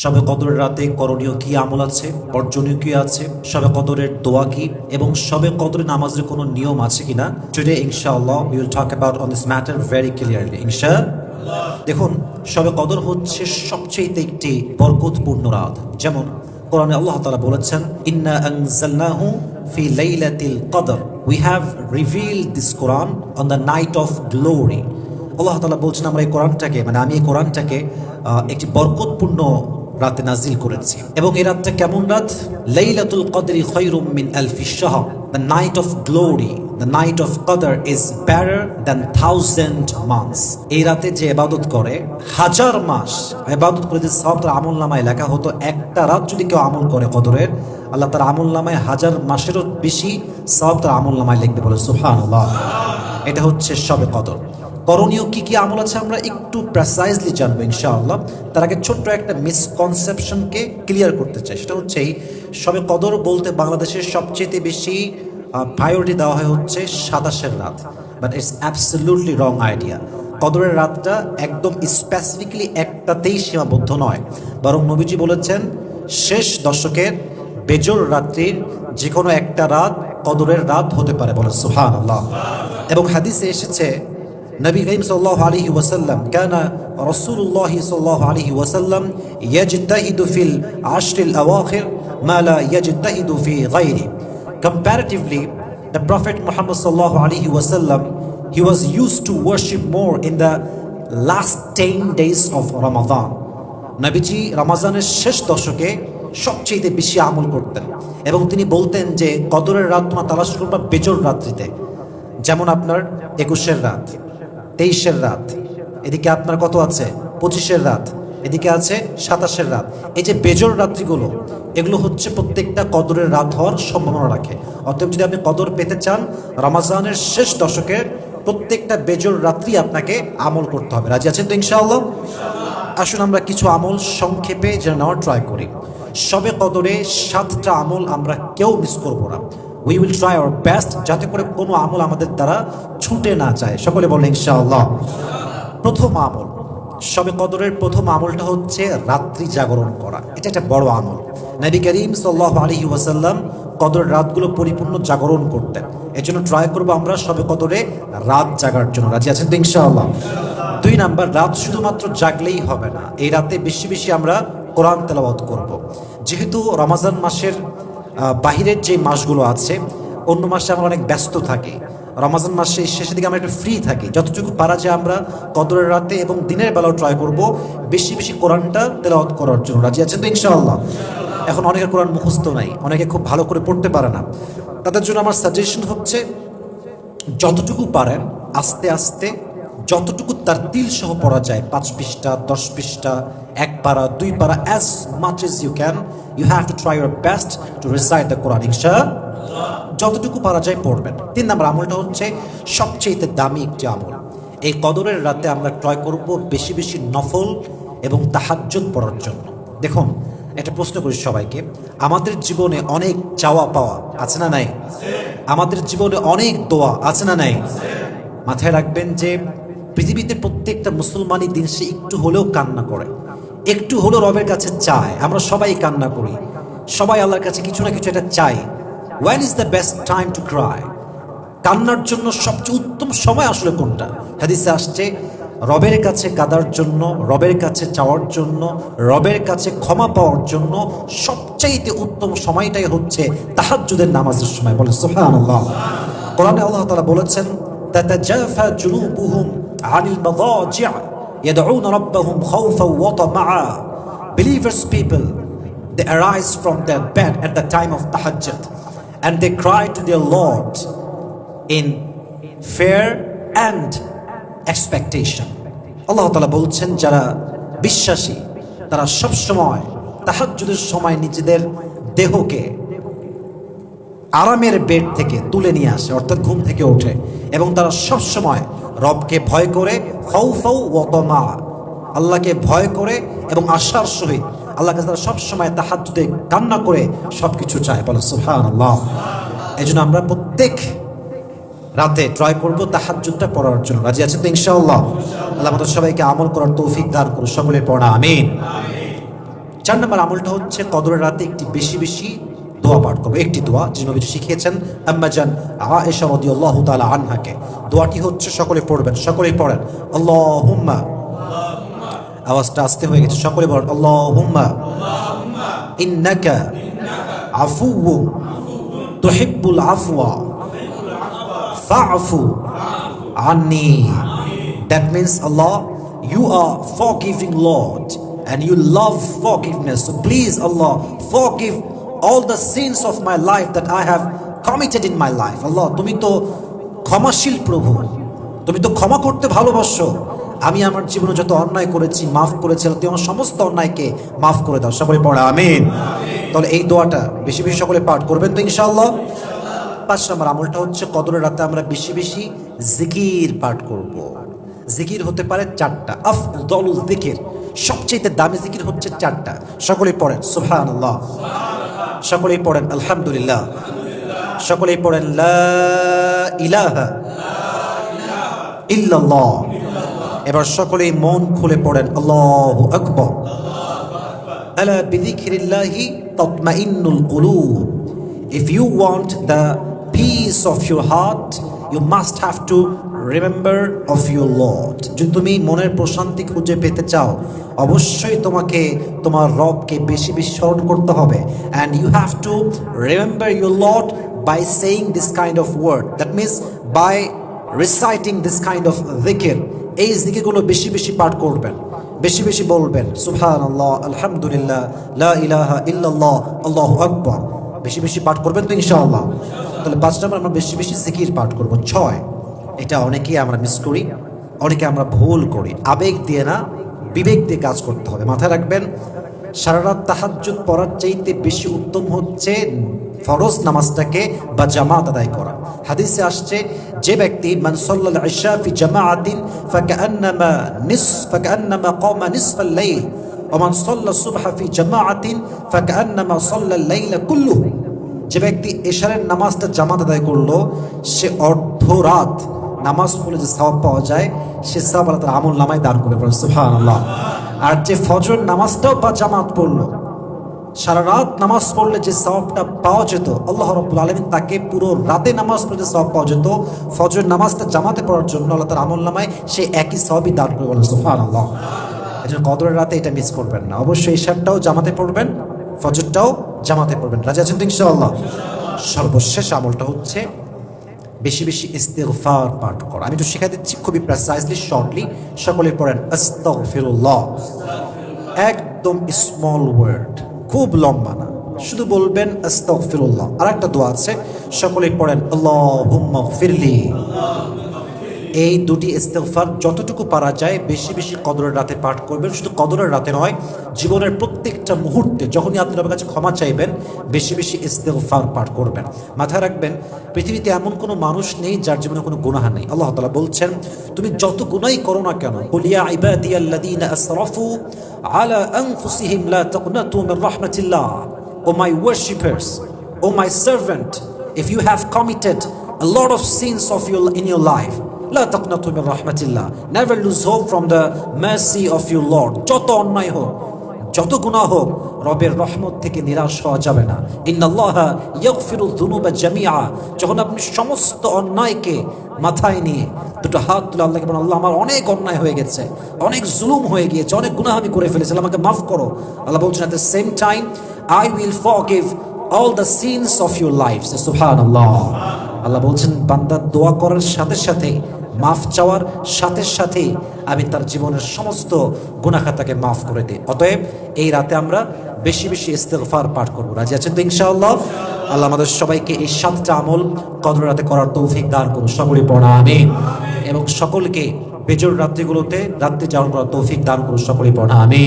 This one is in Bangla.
সবে কদরের রাতে করণীয় কি আমল আছে? বর্জনীয় কি আছে? সবে কদরের দোয়া কি? এবং সবে কদরের নামাজের কোনো নিয়ম আছে কিনা? টুডে ইনশাআল্লাহ we will talk about on this matter very clearly ইনশা দেখুন, সবে কদর হচ্ছে সবচেয়ে একটি বরকতপূর্ণ রাত। যেমন, কোরআনে আল্লাহ তাআলা বলেছেন, ইন্না আনজালনাহু ফি লাইলাতিল কদর। We have revealed this Quran on the night of glory আল্লাহ তাআলা বলছেন, আমরা এই কোরআনটাকে মানে আমি এই কোরআনটাকে একটি বরকতপূর্ণ রাতে নাজিল করেছি। এবং এই রাতটা কেমন রাত? লাইলাতুল কদরি খৈরুম মিন আলফি শাহর। The night of glory the night of Qadr is better than thousand months এই রাতে যে ইবাদত করে, হাজার মাস ইবাদত করে যে সব তার আমল নামায় লেখা হতো, একটা রাত যদি কেউ আমল করে কদরের, আল্লাহ তার আমল নামায় হাজার মাসেরও বেশি সব তার আমল নামায় লিখবে বলে সুবহানাল্লাহ। এটা হচ্ছে সবে কদর। করণীয় কি কি আমল আছে আমরা একটু প্রেসাইজলি জানব ইনশাআল্লাহ। তার আগে ছোট্ট একটা মিসকনসেপশনকে ক্লিয়ার করতে চাই। সেটা হচ্ছে সবে কদর বলতে বাংলাদেশের সবচেয়ে বেশি প্রায়োরিটি দেওয়া হয় হচ্ছে সাতাশের রাত। But it's absolutely wrong idea কদরের রাতটা একদম স্পেসিফিকলি একটাতেই সীমাবদ্ধ নয়। বরং নবীজি বলেছেন, শেষ দশকের বেজর রাত্রির যে কোনো একটা রাত কদরের রাত হতে পারে বলে। সুহান আল্লাহ এবং হাদিসে এসেছে নবী করিম সাল্লাল্লাহু আলাইহি ওয়াসাল্লাম কানা রাসূলুল্লাহ সাল্লাল্লাহু আলাইহি ওয়াসাল্লাম ইয়াজতাহিদু ফিল আশরিল আওয়াখির মা লা ইয়াজতাহিদু ফি গায়রি। Comparatively, the prophet muhammad sallallahu alaihi wasallam he was used to worship more in the last 10 days of ramadan নবীজি রমাজানের শেষ দশকে সবচেয়ে বেশি আমল করতেন এবং তিনি বলতেন যে, কদরের রাত তোমার তালাশ করবা বেজর রাত্রিতে। যেমন আপনার একুশের রাত। তেইশের রাত। এদিকে আপনার কত আছে? পঁচিশের রাত। এদিকে আছে সাতাশের রাত। এই যে বেজর রাত্রিগুলো, এগুলো হচ্ছে প্রত্যেকটা কদরের রাত হওয়ার সম্ভাবনা রাখে। অতএব যদি আপনি কদর পেতে চান, রমাজানের শেষ দশকের প্রত্যেকটা বেজর রাত্রি আপনাকে আমল করতে হবে। রাজি আছেন তো ইনশাআল্লাহ? আসুন আমরা কিছু আমল সংক্ষেপে যেন নেওয়ার ট্রাই করি। সবে কদরে সাতটা আমল আমরা কেউ মিস করব না। We will try our best যাতে করে কোনো আমল আমাদের দ্বারা ছুটে না যায়। সকলে বলেন, ইনশাআল্লাহ। প্রথম আমল। সবে কদরের প্রথম আমলটা হচ্ছে রাত্রি জাগরণ করা। এটা একটা বড় আমল। নবী করিম সাল্লাহ আলহি ওয়াসাল্লাম কদরের রাতগুলো পরিপূর্ণ জাগরণ করতেন। এর জন্য ট্রাই করব আমরা সবে কদরে রাত জাগার জন্য। রাজি আছেন তো, ইনশাআল্লাহ? দুই নাম্বার, রাত শুধুমাত্র জাগলেই হবে না। এই রাতে বেশি বেশি আমরা কোরআন তেলাওয়াত করব। যেহেতু রমাজান মাসের বাহিরের যে মাসগুলো আছে, অন্য মাসে আমরা অনেক ব্যস্ত থাকি। রমাজান মাসে শেষের দিকে আমরা একটু ফ্রি থাকি। যতটুকু পারা যায় আমরা কদরের রাতে এবং দিনের বেলাও ট্রাই করব বেশি বেশি কোরআনটা তেলাওয়াত করার জন্য। রাজি আছেন তো ইনশাআল্লাহ? এখন অনেকের কোরআন মুখস্থ নাই, অনেকে খুব ভালো করে পড়তে পারে না। তাদের জন্য আমার সাজেশন হচ্ছে, যতটুকু পারেন, আস্তে আস্তে যতটুকু তার তিল সহ পড়া যায়, পাঁচ পৃষ্ঠা, দশ পৃষ্ঠা, এক পারা, দুই পারা as much as you can you have to try your best to recite the Quran ইনশা যতটুকু পারা যায় পড়বেন। তিন নম্বর আমলটা হচ্ছে সবচেয়ে দামি একটি আমল। এই কদরের রাতে আমরা ট্রাই করব বেশি বেশি নফল এবং তাহাজ্জুদ পড়ার জন্য। দেখুন, একটা প্রশ্ন করি সবাইকে। আমাদের জীবনে অনেক চাওয়া পাওয়া আছে না নাই? আমাদের জীবনে অনেক দোয়া আছে না নাই? মাথায় রাখবেন যে পৃথিবীতে প্রত্যেকটা মুসলমানই দিন সে একটু হলেও কান্না করে। একটু হলেও রবের কাছে চায়। আমরা সবাই কান্না করি। সবাই আল্লাহর কাছে কিছু না কিছু একটা চাই। One is the best time to cry কান্নার জন্য সবচেয়ে উত্তম সময় আসলে কোনটা? হাদিসে আসছে, রবের কাছে কাদার জন্য, রবের কাছে চাওয়ার জন্য, রবের কাছে ক্ষমা পাওয়ার জন্য সবচাইতে উত্তম সময়টাই হচ্ছে তাহাজ্জুদের নামাজের সময়। বলে সুবহানাল্লাহ। কোরআনে আল্লাহ তাআলা বলেছেন, তাতাজাফা জুনুবুহুম আনিল মাদাজি' Believers people, they arise from their bed at the time of tahajjud and they cry to their Lord in fear and expectation. আল্লাহ তালা বলছেন যারা বিশ্বাসী তারা সবসময় তাহাজুদের সময় নিজেদের দেহকে আরামের বেড থেকে তুলে নিয়ে আসে, অর্থাৎ ঘুম থেকে ওঠে। এবং তারা সব সময় রবকে ভয় করে ফৌ ফৌ ওতমা আল্লাহকে ভয় করে এবং আশার সহিত আল্লাহকে তারা সব সময় তাহাজ্জুদে কান্না করে সব কিছু চায়। বলে আল্লাহ এই জন্য আমরা প্রত্যেক রাতে ট্রাই করব তাহাজ্জুদটা পড়ার জন্য। রাজি আছে তো ইনশাআল্লাহ? আল্লাহ আমাদের সবাইকে আমল করার তৌফিক দান করুন। সকলের পড়া, আমিন। চার নম্বর আমলটা হচ্ছে কদরের রাতে একটি বেশি বেশি দোয়া পাঠ করব। একটি দোয়া যে নবীজি শিখিয়েছেন আম্মাজান আয়েশা রাদিয়াল্লাহু তাআলা আনহাকে। দোয়াটি হচ্ছে, সকলে পড়বেন, সকলেই পড়েন। আল্লাহুম্মা। আওয়াজটা আস্তে হয়ে গেছে, সকলে বলেন আল্লাহুম্মা। ইন্নাকা আফুউ তুহিব্বুল আফওয়া। ফা'ফু আন্নি। That means Allah you are forgiving Lord and you love forgiveness. So please, Allah, forgive all the sins of my life that I have committed in my life. Allah তুমি তো ক্ষমাশীল প্রভু। তুমি তো ক্ষমা করতে ভালোবাসো। আমি আমার জীবনে যত অন্যায় করেছি, মাফ করেছি তুমি আমার সমস্ত অন্যায়কে মাফ করে দাও। সকলে পড়ে, আমিন। তাহলে এই দোয়াটা বেশি বেশি সকলে পাঠ করবেন তো ইনশাআল্লাহ? পাঁচ নম্বর আমলটা হচ্ছে, কদরের রাতে আমরা বেশি বেশি জিকির পাঠ করব। জিকির হতে পারে চারটা। আফ দলুল জিকির। সবচেয়ে দামি জিকির হচ্ছে চারটা। সকলেই পড়েন সুহান আল্লাহ সকলেই পড়েন, আলহামদুলিল্লাহ। সকলেই পড়েন এবার সকলেই মন খুলে পড়েন, আল্লাহু আকবার। if you want the peace of your heart you must have to remember of your lord. যদি তুমি মনের প্রশান্তি খুঁজে পেতে চাও, অবশ্যই তোমাকে, তোমার রবকে বেশি বেশি স্মরণ করতে হবে। And you have to remember your lord by saying this kind of word. That means by reciting this kind of dhikr. এই জিকিরগুলো বেশি বেশি পাঠ করবেন, বেশি বেশি বলবেন। সুবহান আল্লাহ আলহামদুলিল্লাহ ইলাহা ইল্লাল্লাহ, আল্লাহু আকবার। বেশি বেশি পাঠ করবেন তো ইনশাআল্লাহ। তাহলে পাঁচ নম্বর আমরা বেশি বেশি জিকির পাঠ করব। ছয়, এটা অনেকেই আমরা মিস করি, অনেকে আমরা ভুল করি। আবেগ দিয়ে না, বিবেক দিয়ে কাজ করতে হবে। মাথায় রাখবেন সারা রাত পড়ার চাইতে বেশি উত্তম হচ্ছে ফরজ নামাজটাকে বা জামাত আদায় করা। হাদিসে আসছে, যে ব্যক্তি, মান সাল্লাল ইশা নিস যে ব্যক্তি এশারের নামাজটা জামাত আদায় করল, সে অর্ধ রাত নামাজ পড়লে যে সওয়াব পাওয়া যায়, সে সওয়াব আল্লাহ তাআলা আমল নামায় দান করে পড়ে সুবহানাল্লাহ। আর যে ফজর নামাজটাও বা জামাত পড়ল, সারা রাত নামাজ পড়লে যে সওয়াবটা পাওয়া যেত, আল্লাহ রব্বুল আলমিন তাকে পুরো রাতে নামাজ পড়লে যে সওয়াব পাওয়া যেত ফজর নামাজটা জামাতে পড়ার জন্য আল্লাহ তার আমল নামায় সে একই সবই দান করে বলেন সুফান আল্লাহ এই জন্য কদরের রাতে এটা মিস করবেন না। অবশ্যই ঈশারটাও জামাতে পড়বেন ফজরটাও জামাতে পড়বেন। রাজি আছেন তো ইনশাআল্লাহ? সর্বশেষ আমলটা হচ্ছে বেশি বেশি ইস্তেগফার পাঠ করা। আমি একটু শিখা দিচ্ছি খুবই প্রেসাইজলি শর্টলি সকলে পড়েন, আস্তাগফিরুল্লাহ। একদম স্মল ওয়ার্ড খুব লম্বা না। শুধু বলবেন আস্তাগফিরুল্লাহ। আর একটা দোয়া আছে সকলে পড়েন, আল্লাহুম্মা ফিরলি এই দুটি ইস্তেগফার যতটুকু পারা যায়, বেশি বেশি কদরের রাতে পাঠ করবেন। শুধু কদরের রাতে নয়, জীবনের প্রত্যেকটা মুহূর্তে যখনই আপনি রবের কাছে ক্ষমা চাইবেন, বেশি বেশি ইস্তেগফার পাঠ করবেন। মাথায় রাখবেন, পৃথিবীতে এমন কোনো মানুষ নেই যার জীবনে কোনো গুনাহ নেই। আল্লাহ তালা বলছেন, তুমি যত গুনাই করো না কেন কুলিয়া ইবাদিয়াল্লাযীনা আসরাফু আলা আনফুসিহিম লা তাকনাতু O my worshippers O my servant if you have committed a lot of sins of your, in your যত অন্যায় হোক, যত হোক, রবের রহমত থেকে নিরাশ হওয়া যাবে না। ইয়াগফিরু যুনুবা জামিআ। যখন আপনি সমস্ত অন্যায়কে মাথায় নিয়ে দুটো হাত তুলে আল্লাহকে বলেন, আল্লাহ, আমার অনেক অন্যায় হয়ে গেছে, অনেক জুলুম হয়ে গিয়েছে, অনেক গুনা আমি করে ফেলেছি, আমাকে মাফ করো। আল্লাহ বলছেন at the same time I will forgive all the sins of your life আল্লাহ বলছেন বান্দার দোয়া করার সাথে সাথে মাফ চাওয়ার সাথে সাথে আমি তার জীবনের সমস্ত গুনাখাতাকে মাফ করে দিই। অতএব এই রাতে আমরা বেশি বেশি ইস্তেগফার পাঠ করব। রাজি আছেন তো ইনশাআল্লাহ? আল্লাহ আমাদের সবাইকে এই সাতটা আমল কদর রাতে করার তৌফিক দান করুন। সকলে পড়া আমি এবং সকলকে বেজোর রাত্রিগুলোতে রাত্রি যাপন করার তৌফিক দান করুন। সকলে পড়া আমি